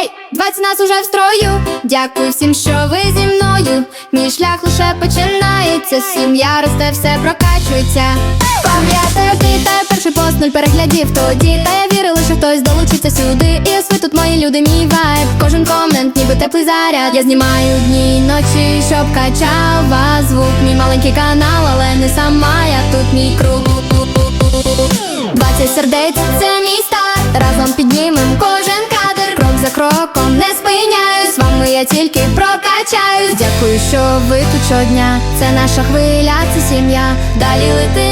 Гей, 20 нас уже в строю. Дякую всім, що ви зі мною. Мій шлях лише починається. Сім'я росте, все прокачується. Пам'ятаю, вітаю перший пост нуль переглядів тоді. Та я вірила, що хтось долучиться сюди. І ось ви тут мої люди, мій вайб. Кожен комент, ніби теплий заряд. Я знімаю дні й ночі, щоб качав вас звук. Мій маленький канал, але не сама я тут мій круг. 20 сердець, це мій старт Разом піднімем я тільки прокачаюсь. Дякую, що ви тут щодня. Це наша хвиля, це сім'я. Далі летим